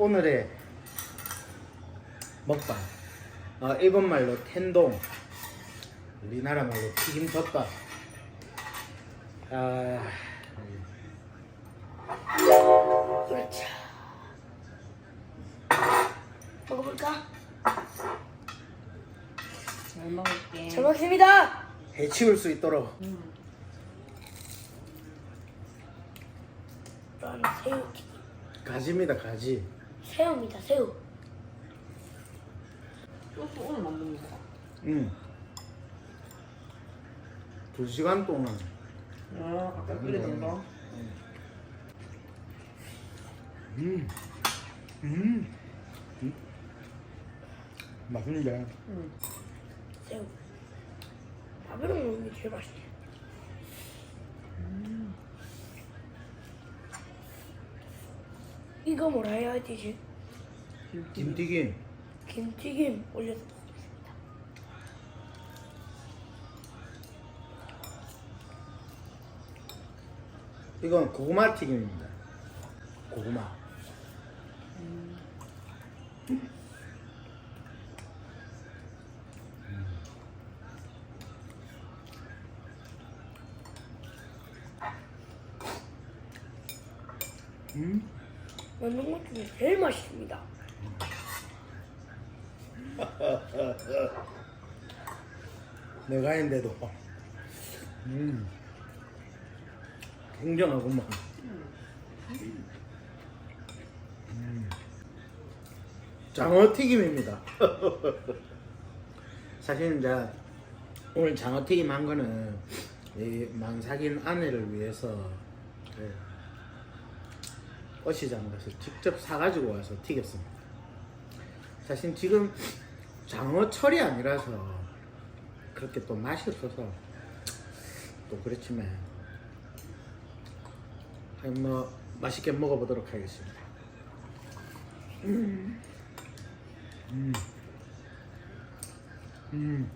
오늘의 먹방 어, 일본 말로 텐동 우리나라 말로 튀김 덮밥 아, 그렇죠. 먹어볼까? 잘 먹을게. 잘 먹습니다. 해치울 수 있도록 음. 저는 새우 가지입니다 가지 새우입니다. 새우. 소스 오늘 만든 거. 음. 두 시간 동안 아, 아까 끓이던 거. 음. 음. 음. 맛있는데 응. 새우. 밥이랑 먹는 게 제일 맛있네. 이거 뭐라 해야 되지? 김튀김 김튀김 올렸어. 이건 고구마 튀김입니다 고구마 음. 먹는 것 중에 제일 맛있습니다. 내가 했는데도. 음. 굉장하구만. 음. 장어 튀김입니다. 사실 이제 오늘 장어 튀김 한 거는 이 망사긴 아내를 위해서 그 어시장 가서 직접 사가지고 와서 튀겼습니다 사실 지금 장어철이 아니라서 그렇게 또 맛이 없어서 또 그렇지만 그냥 뭐 맛있게 먹어보도록 하겠습니다. 음. 음. 음.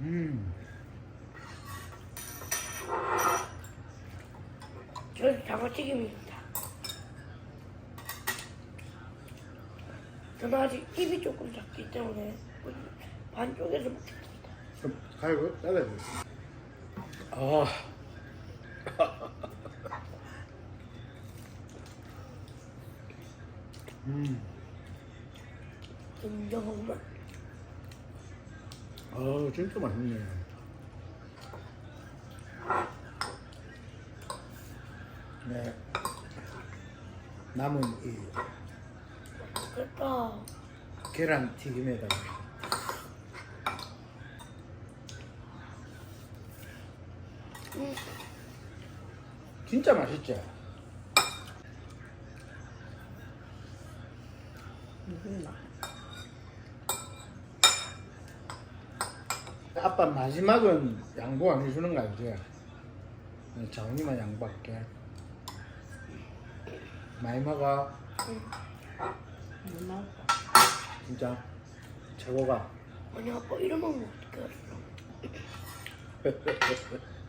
음. 저는 장어튀김입니다. 저는 아직 입이 조금 작기 때문에 반쪽에서 먹겠습니다. 좀 가위로 잘라줘. 아. 음. 인정한 맛. 아 진짜 맛있네. 네. 남은 이. 계란 튀김에다가 음, 진짜 맛있지? 아빠 마지막은 양보 안 해주는 거 알지? 정이만 양보할게. 많이 먹어. 못 나올까? 진짜 최고가. 아니 아빠 먹으면 어떡해?